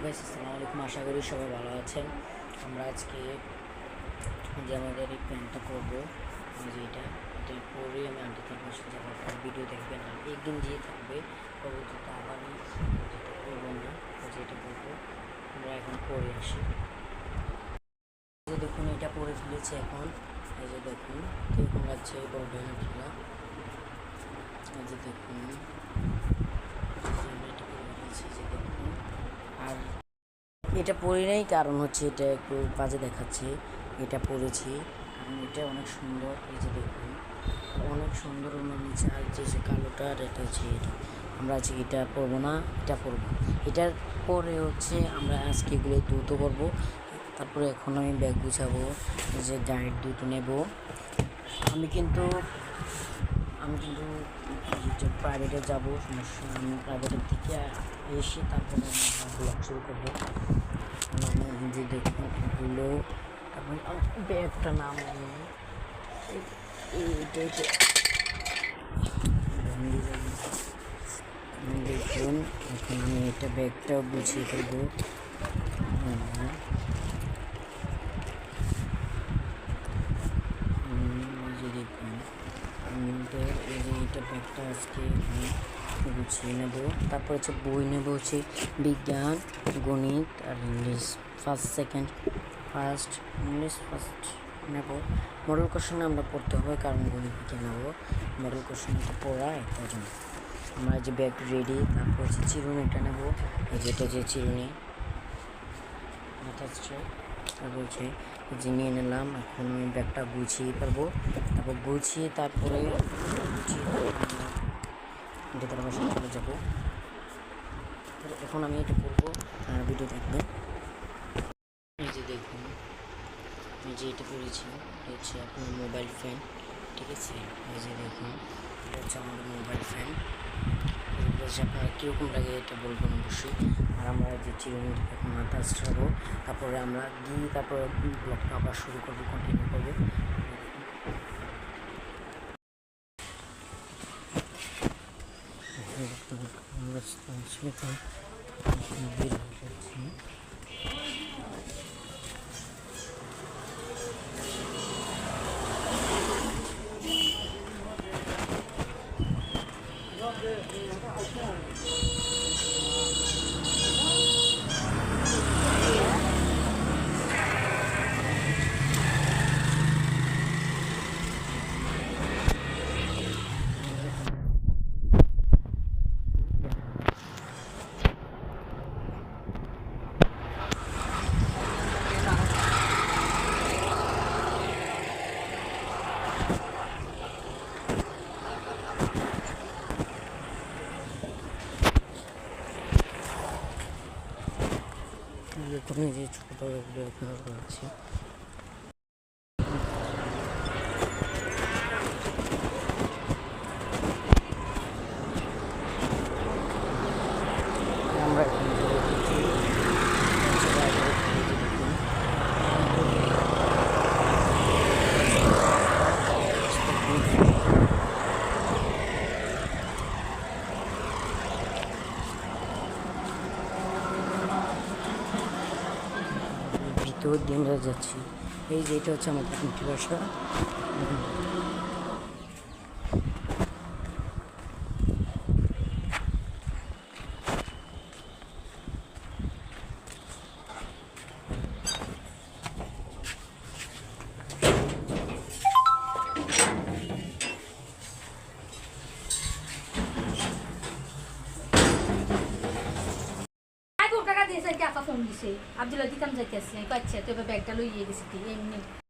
Guys আসসালামু আলাইকুম। আশা করি সবাই ভালো আছেন। আমরা আজকে যে আমাদের এই প্ল্যানটা করব যে এটা এটা পরে আমি আনতে থাকব যাব আপনার ভিডিও দেখবেন আর একদিন দিয়ে থাকবে, পরবর্তীতে আবার যেটা করব না এই যে এটা করব। আমরা এখন পরে আসি। দেখুন, এটা পরে ফেলেছে এখন। এই যে দেখুন দেখুন লাগছে বড় খেলা যে দেখুন এটা করে ফেলেছি যে আর এটা পরি নাই, কারণ হচ্ছে এটা একটু বাজে দেখাচ্ছে। এটা পরেছি কারণ এটা অনেক সুন্দর, এই যে দেখুন। অনেক সুন্দর অন্য নিচে আর যে সে কালোটা এটা হচ্ছে এটা। আমরা আজকে এটা পরবো না, এটা পরবো। এটার পরে হচ্ছে আমরা আজকে এগুলো দ্রুত করব তারপরে এখন আমি ব্যাগ গুছাবো যে গাইড দুটো নেব। আমি কিন্তু আমি কিন্তু প্রাইভেটে যাব, সমস্যা আমি প্রাইভেটের থেকে এসে তারপরে আমি ব্লগ শুরু করব। আমি যে দেখুন এগুলো তারপরে আমার ব্যাগটা নাম দেখুন, এখন আমি এটা ব্যাগটাও গুছিয়ে ফেলব হুম। হুম, এই যে দেখুন আমাদের এই যে এটা ব্যাগটা আজকে আমি গুছিয়ে নেব। তারপর হচ্ছে বই নেব হচ্ছে বিজ্ঞান, গণিত আর English. First second first English first নেব। মডেল কোশ্চেন আমরা পড়তে হবে, কারণ গণিত বিজ্ঞান নেব। মডেল কোশ্চেন তো পড়ায় তার জন্য আমরা যে ব্যাগ রেডি তারপর হচ্ছে চিরুনিটা নেব। যেটা যে চিরুনি। মাথা তারপর হচ্ছে যে নিয়ে নিলাম, এখন আমি ব্যাগটা গুছিয়ে পারব তারপর গুছিয়ে, তারপরে গুছিয়ে যেতে চলে এখন আমি এটা করব ভিডিও দেখবেন এই যে দেখুন, আমি যে এটা করেছি, এটা হচ্ছে আপনার মোবাইল ফ্যান, ঠিক আছে? এই যে দেখুন, এটা হচ্ছে আমার মোবাইল ফ্যান। হচ্ছে আপনারা কীরকম লাগে এটা বলবেন অবশ্যই। আর আমরা যে চিরুনি মাথা ছাড়বো, তারপরে আমরা গিয়ে তারপরে ব্লগটা আবার শুরু করব কন্টিনিউ করব। বের হয়ে যাচ্ছি এখানে যে ছোটোগুলো এখানে রয়েছে আমরা এখন চলে এসেছি দিয়ে আমরা যাচ্ছি। এই যে এটা হচ্ছে আমার মাতৃভাষা টাকা ফোন দিছে। আব্দুল্লাহ দিতাম যাইতেছে কচ্ছে তো এবার ব্যাগটা লইয়ে গেছি এমনি